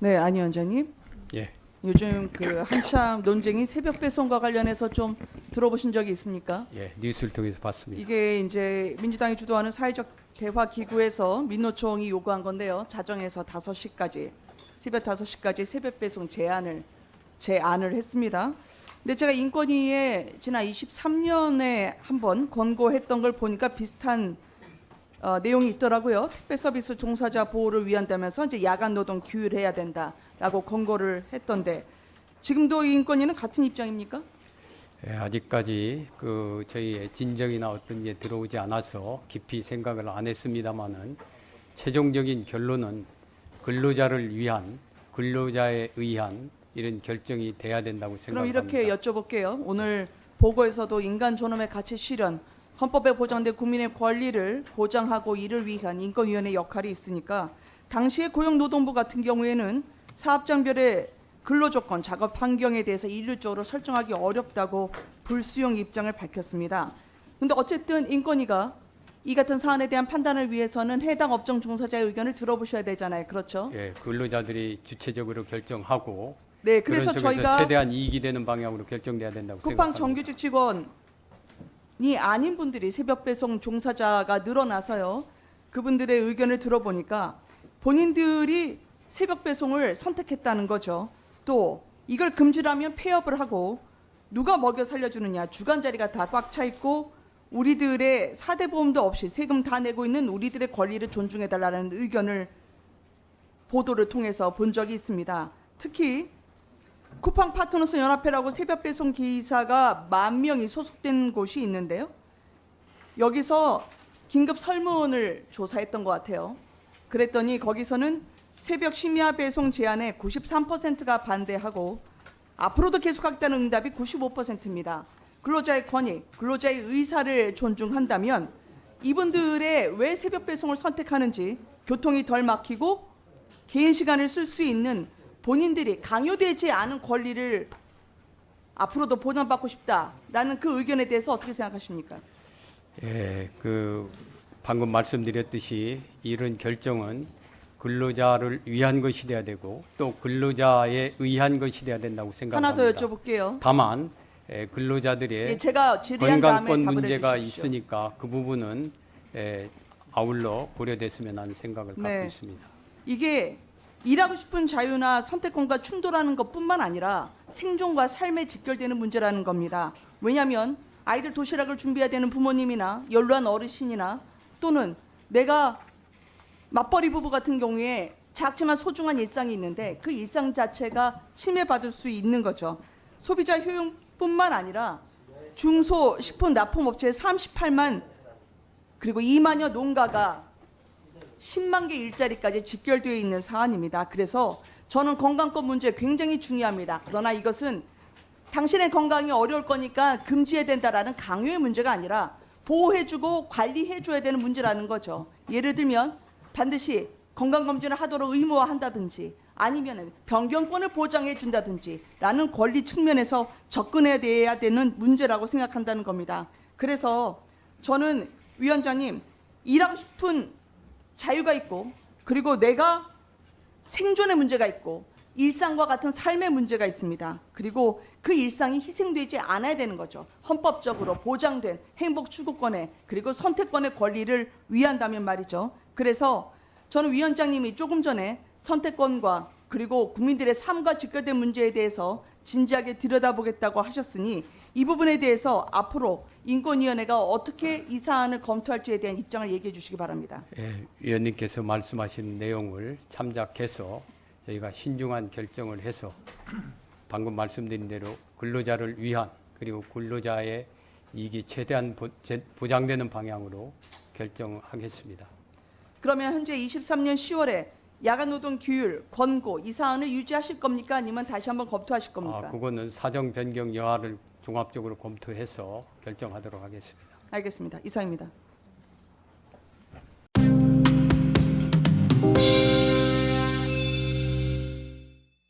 네, 안 위원장님. 예, 요즘 그 한참 논쟁이 새벽 배송과 관련해서 좀 들어보신 적이 있습니까? 예, 뉴스를 통해서 봤습니다. 이게 이제 민주당이 주도하는 사회적 대화 기구에서 민노총이 요구한 건데요. 자정에서 5시까지 새벽 5시까지 새벽 배송 제한을 제안을 했습니다. 근데 제가 인권위에 지난 23년에 한번 권고했던 걸 보니까 비슷한 어, 내용이 있더라고요. 택배 서비스 종사자 보호를 위한다면서 이제 야간 노동 규율해야 된다라고 권고를 했던데 지금도 이 인권위는 같은 입장입니까? 예, 아직까지 그 저희의 진정이나 어떤 게 들어오지 않아서 깊이 생각을 안 했습니다만은 최종적인 결론은 근로자를 위한 근로자에 의한 이런 결정이 돼야 된다고 그럼 생각합니다. 이렇게 여쭤볼게요. 오늘 보고에서도 인간 존엄의 가치 실현, 헌법에 보장된 국민의 권리를 보장하고 이를 위한 인권위원회 역할이 있으니까 당시의 고용노동부 같은 경우에는 사업장별의 근로조건, 작업 환경에 대해서 일률적으로 설정하기 어렵다고 불수용 입장을 밝혔습니다. 근데 어쨌든 인권위가 이 같은 사안에 대한 판단을 위해서는 해당 업종 종사자의 의견을 들어보셔야 되잖아요. 그렇죠? 예, 근로자들이 주체적으로 결정하고 네, 그래서 저희가 최대한 이익이 되는 방향으로 결정돼야 된다고 쿠팡 생각합니다. 정규직 직원이 아닌 분들이 새벽 배송 종사자가 늘어나서요. 그분들의 의견을 들어보니까 본인들이 새벽 배송을 선택했다는 거죠. 또 이걸 금지라면 폐업을 하고 누가 먹여 살려주느냐 주간 자리가 다 꽉 차 있고 우리들의 사대 보험도 없이 세금 다 내고 있는 우리들의 권리를 존중해 달라는 의견을 보도를 통해서 본 적이 있습니다. 특히 쿠팡 파트너스 연합회라고 새벽 배송 기사가 만 명이 소속된 곳이 있는데요. 여기서 긴급 설문을 조사했던 것 같아요. 그랬더니 거기서는 새벽 심야 배송 제한에 93%가 반대하고 앞으로도 계속 하겠다는 응답이 95%입니다. 근로자의 권익, 근로자의 의사를 존중한다면 이분들의 왜 새벽 배송을 선택하는지 교통이 덜 막히고 개인 시간을 쓸 수 있는 본인들이 강요되지 않은 권리를 앞으로도 보장받고 싶다라는 그 의견에 대해서 어떻게 생각하십니까? 예, 그 방금 말씀드렸듯이 이런 결정은 근로자를 위한 것이 돼야 되고 또 근로자에 의한 것이 돼야 된다고 하나 더 생각합니다. 여쭤볼게요. 다만 예, 근로자들의 예, 제가 질의한 다음에 건강권 답을 문제가 해주십시오. 있으니까 그 부분은 예, 아울러 고려됐으면 하는 생각을 네. 갖고 있습니다. 이게 일하고 싶은 자유나 선택권과 충돌하는 것뿐만 아니라 생존과 삶에 직결되는 문제라는 겁니다. 왜냐하면 아이들 도시락을 준비해야 되는 부모님이나 연로한 어르신이나 또는 내가 맞벌이 부부 같은 경우에 작지만 소중한 일상이 있는데 그 일상 자체가 침해받을 수 있는 거죠. 소비자 효용뿐만 아니라 중소 식품 납품업체 38만 그리고 2만여 농가가 10만 개 일자리까지 직결되어 있는 사안입니다. 그래서 저는 건강권 문제 굉장히 중요합니다. 그러나 이것은 당신의 건강이 어려울 거니까 금지해야 된다라는 강요의 문제가 아니라 보호해주고 관리해줘야 되는 문제라는 거죠. 예를 들면 반드시 건강검진을 하도록 의무화한다든지 아니면 변경권을 보장해준다든지 라는 권리 측면에서 접근해야 되는 문제라고 생각한다는 겁니다. 그래서 저는 위원장님 일하고 싶은 자유가 있고 그리고 내가 생존의 문제가 있고 일상과 같은 삶의 문제가 있습니다. 그리고 그 일상이 희생되지 않아야 되는 거죠. 헌법적으로 보장된 행복 추구권에 그리고 선택권의 권리를 위한다면 말이죠. 그래서 저는 위원장님이 조금 전에 선택권과 그리고 국민들의 삶과 직결된 문제에 대해서 진지하게 들여다보겠다고 하셨으니 이 부분에 대해서 앞으로 인권위원회가 어떻게 이 사안을 검토할지에 대한 입장을 얘기해 주시기 바랍니다. 예, 위원님께서 말씀하신 내용을 참작해서 저희가 신중한 결정을 해서 방금 말씀드린 대로 근로자를 위한 그리고 근로자의 이익이 최대한 보, 보장되는 방향으로 결정하겠습니다. 그러면 현재 23년 10월에 야간 노동 규율 권고 이 사안을 유지하실 겁니까 아니면 다시 한번 검토하실 겁니까? 아, 그거는 사정 변경 여하를 종합적으로 검토해서 결정하도록 하겠습니다. 알겠습니다. 이상입니다.